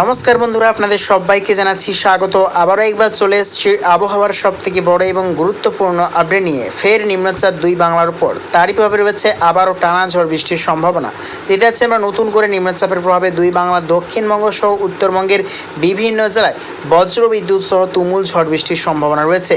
নমস্কার বন্ধুরা, আপনাদের সবাইকে জানাচ্ছি স্বাগত। আবারও একবার চলে এসেছি আবহাওয়ার সব থেকে বড় এবং গুরুত্বপূর্ণ আপডেট নিয়ে। ফের নিম্নচাপ দুই বাংলার উপর। তারই প্রভাবে রয়েছে আবারও টানা ঝড় বৃষ্টির সম্ভাবনা। দিতে যাচ্ছে আমরা নতুন করে নিম্নচাপের প্রভাবে দুই বাংলা দক্ষিণবঙ্গ সহ উত্তরবঙ্গের বিভিন্ন জেলায় বজ্র বিদ্যুৎ সহ তুমুল ঝড় বৃষ্টির সম্ভাবনা রয়েছে।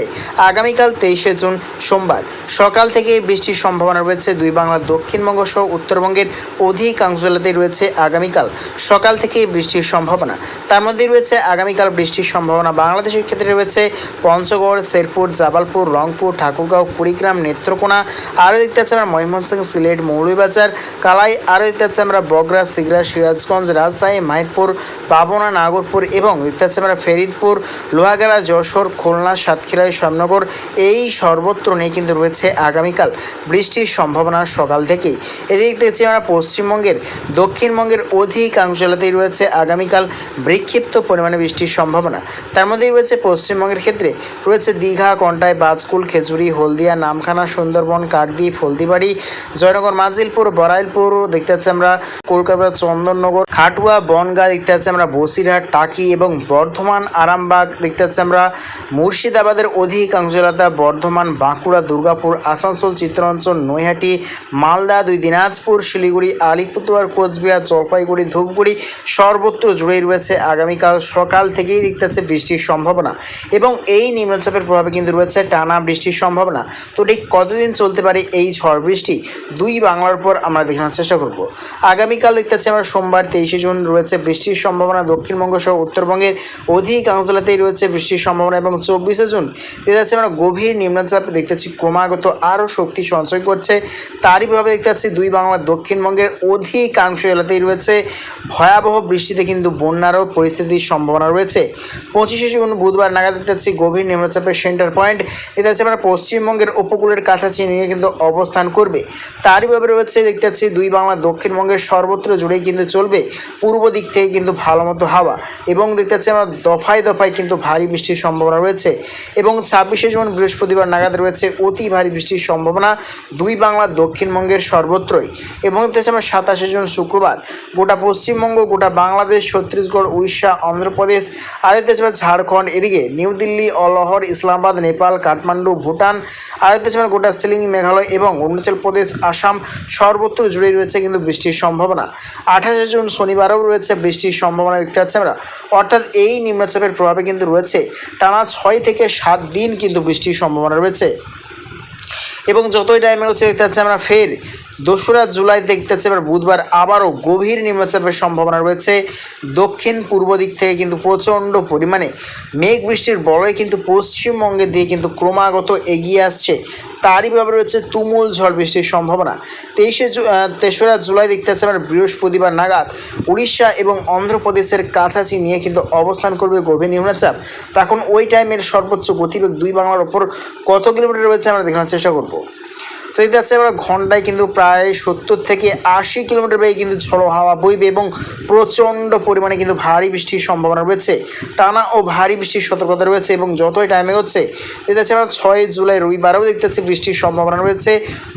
আগামীকাল তেইশে জুন সোমবার। সকাল থেকে বৃষ্টির সম্ভাবনা রয়েছে দুই বাংলার দক্ষিণবঙ্গ সহ উত্তরবঙ্গের অধিকাংশ জেলাতেই রয়েছে আগামীকাল। সকাল থেকে বৃষ্টির সম্ভাবনা। তার মধ্যে রয়েছে আগামীকাল বৃষ্টির সম্ভাবনা। বাংলাদেশের ক্ষেত্রে রয়েছে পঞ্চগড়, শেরপুর, জাবালপুর, রংপুর, ঠাকুরগাঁও, কুড়িগ্রাম, নেত্রকোনা, আরও দেখতে পাচ্ছি আমরা ময়মনসিংহ, সিলেট, মৌলভীবাজার, কালাই, আরও দেখতে পাচ্ছি আমরা বগরা সিগড়া, সিরাজগঞ্জ, রাজশাহী মাহিরপুর পাবনা, নাগরপুর এবং দেখতে পাচ্ছি আমরা ফেরিদপুর, লোহাগাড়া, যশোর, খুলনা সাতক্ষীরায় শ্যামনগর এই সর্বত্র নিয়ে কিন্তু রয়েছে আগামীকাল বৃষ্টির সম্ভাবনা সকাল থেকেই। এদিকে দেখছি আমরা পশ্চিমবঙ্গের, দক্ষিণবঙ্গের অধিকাংশ জেলাতেই রয়েছে আগামীকাল বিক্ষিপ্ত পরিমাণে বৃষ্টির সম্ভাবনা। তার মধ্যেই রয়েছে পশ্চিমবঙ্গের ক্ষেত্রে। রয়েছে দীঘা, কন্টাই, বাজকুল, খেজুরি, হলদিয়া, নামখানা, সুন্দরবন, কাকদ্বীপ, হলদিবাড়ি, জয়নগর মাজিলপুর বরাইলপুর দেখতে পাচ্ছি আমরা কলকাতা, চন্দননগর, খাটুয়া, বনগা, দেখতে পাচ্ছি আমরা বসিরহাট, টাকি এবং বর্ধমান, আরামবাগ, দেখতে পাচ্ছি আমরা মুর্শিদাবাদের অধিকাংশ জেলাতে বর্ধমান, বাঁকুড়া, দুর্গাপুর, আসানসোল চিত্রাঞ্চল নৈহাটি, মালদা, দুই দিনাজপুর, শিলিগুড়ি, আলিপুরদুয়ার, কোচবিহার, জলপাইগুড়ি, ধূপগুড়ি, সর্বত্র জুড়েই রয়েছে। আগামীকাল সকাল থেকেই দেখতে পাচ্ছে বৃষ্টির সম্ভাবনা এবং এই নিম্নচাপের প্রভাবে কিন্তু রয়েছে টানা বৃষ্টির সম্ভাবনা। তো ঠিক কতদিন চলতে পারে এই ঝড় বৃষ্টি? দুই বাংলার পর আমরা দেখানোর চেষ্টা করব। আগামীকাল দেখতে পাচ্ছি আমরা সোমবার তেইশে জুন রয়েছে বৃষ্টির সম্ভাবনা। দক্ষিণবঙ্গ সহ উত্তরবঙ্গের অধিকাংশ জেলাতেই রয়েছে বৃষ্টির সম্ভাবনা এবং চব্বিশে জুন দেখতে আমরা গভীর নিম্নচাপ দেখতে পাচ্ছি ক্রমাগত আরও শক্তি সঞ্চয় করছে। তারই প্রভাবে দেখতে পাচ্ছি দুই বাংলার দক্ষিণবঙ্গের অধিকাংশ এলাকাতেই রয়েছে ভয়াবহ বৃষ্টিতে কিন্তু বন্যারও পরিস্থিতির সম্ভাবনা রয়েছে। পঁচিশে জুন বুধবার নাগাদ দেখতে গভীর নিম্নচাপের সেন্টার পয়েন্ট। দেখতে পাচ্ছি আমরা পশ্চিমবঙ্গের উপকূলের কাছাকাছি নিয়ে কিন্তু অবস্থান করবে। তারই ভাবে রয়েছে দেখতে পাচ্ছি দুই বাংলার দক্ষিণবঙ্গের সর্বত্র জুড়েই কিন্তু চলবে। পূর্ব দিক থেকে কিন্তু ভালো মতো হাওয়া এবং দেখতে পাচ্ছি আমরা দফায় দফায় কিন্তু ভারী বৃষ্টির সম্ভাবনা রয়েছে। এবং ছাব্বিশে জুন বৃহস্পতিবার নাগাদ রয়েছে অতি ভারী বৃষ্টির সম্ভাবনা দুই বাংলার দক্ষিণবঙ্গের সর্বত্রই। এবং দেখতে পাচ্ছি আমরা সাতাশে জুন শুক্রবার গোটা পশ্চিমবঙ্গ, গোটা বাংলাদেশ ছত্তিশগড়, উড়িষ্যা, অন্ধ্রপ্রদেশ দেখতে পাচ্ছি ঝাড়খণ্ড। এদিকে নিউ দিল্লি, অলহর, ইসলামাবাদ, নেপাল, কাঠমান্ডু, ভুটান দেখতে পাচ্ছি গোটা সিলিং মেঘালয় এবং অরুণাচল প্রদেশ, আসাম সর্বত্র জুড়েই রয়েছে কিন্তু বৃষ্টির সম্ভাবনা। আঠাশে জুন শনিবারও রয়েছে বৃষ্টির সম্ভাবনা দেখতে পাচ্ছি আমরা। অর্থাৎ এই নিম্নচাপের প্রভাবে কিন্তু রয়েছে টানা ছয় থেকে সাত দিন কিন্তু বৃষ্টির সম্ভাবনা রয়েছে। এবং যতই টাইমে হচ্ছে, দেখতে পাচ্ছি আমরা ফের দোসরা জুলাই দেখতে পাচ্ছি এবার বুধবার আবারও গভীর নিম্নচাপের সম্ভাবনা রয়েছে। দক্ষিণ পূর্ব দিক থেকে কিন্তু প্রচণ্ড পরিমাণে মেঘ বৃষ্টির বড়ই কিন্তু পশ্চিমবঙ্গের দিয়ে কিন্তু ক্রমাগত এগিয়ে আসছে। তারই ব্যাপারে রয়েছে তুমুল ঝড় বৃষ্টির সম্ভাবনা। তেইশে তেসরা জুলাই দেখতে পাচ্ছি আমরা বৃহস্পতিবার নাগাদ উড়িষ্যা এবং অন্ধ্রপ্রদেশের কাছাকাছি নিয়ে কিন্তু অবস্থান করবে গভীর নিম্নচাপ। তখন ওই টাইমের সর্বোচ্চ গতিবেগ দুই বাংলার ওপর কত কিলোমিটার রয়েছে আমরা দেখানোর চেষ্টা করব। তো এই যাচ্ছে আমরা ঘন্টায় কিন্তু প্রায় সত্তর থেকে আশি কিলোমিটার বেগে কিন্তু ঝড়ো হাওয়া বইবে এবং প্রচণ্ড পরিমাণে কিন্তু ভারী বৃষ্টির সম্ভাবনা রয়েছে। টানা ও ভারী বৃষ্টির সতর্কতা রয়েছে এবং যতই টাইমে হচ্ছে এই যাচ্ছে আমরা ছয় জুলাই রবিবারেও দেখতে পাচ্ছি বৃষ্টির সম্ভাবনা রয়েছে।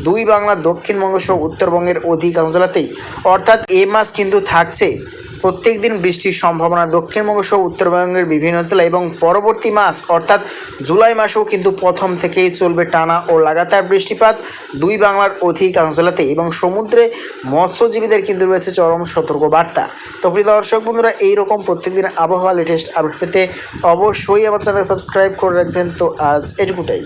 দুই বাংলার দক্ষিণবঙ্গ সহ উত্তরবঙ্গের অধিকাংশ জেলাতেই। অর্থাৎ এ মাস কিন্তু থাকছে প্রত্যেক দিন বৃষ্টির সম্ভাবনা দক্ষিণবঙ্গ সহ উত্তরবঙ্গের বিভিন্ন জেলা এবং পরবর্তী মাস, অর্থাৎ জুলাই মাসেও কিন্তু প্রথম থেকেই চলবে টানা ও লাগাতার বৃষ্টিপাত। দুই বাংলার অধিকাংশ জেলাতে এবং সমুদ্রে মৎস্যজীবীদের কিন্তু রয়েছে চরম সতর্ক বার্তা তো প্রিয় দর্শক বন্ধুরা, এইরকম প্রত্যেকদিন আবহাওয়া লেটেস্ট আপডেট পেতে অবশ্যই আমার চ্যানেল সাবস্ক্রাইব করে রাখবেন। তো আজ এটুকুটাই।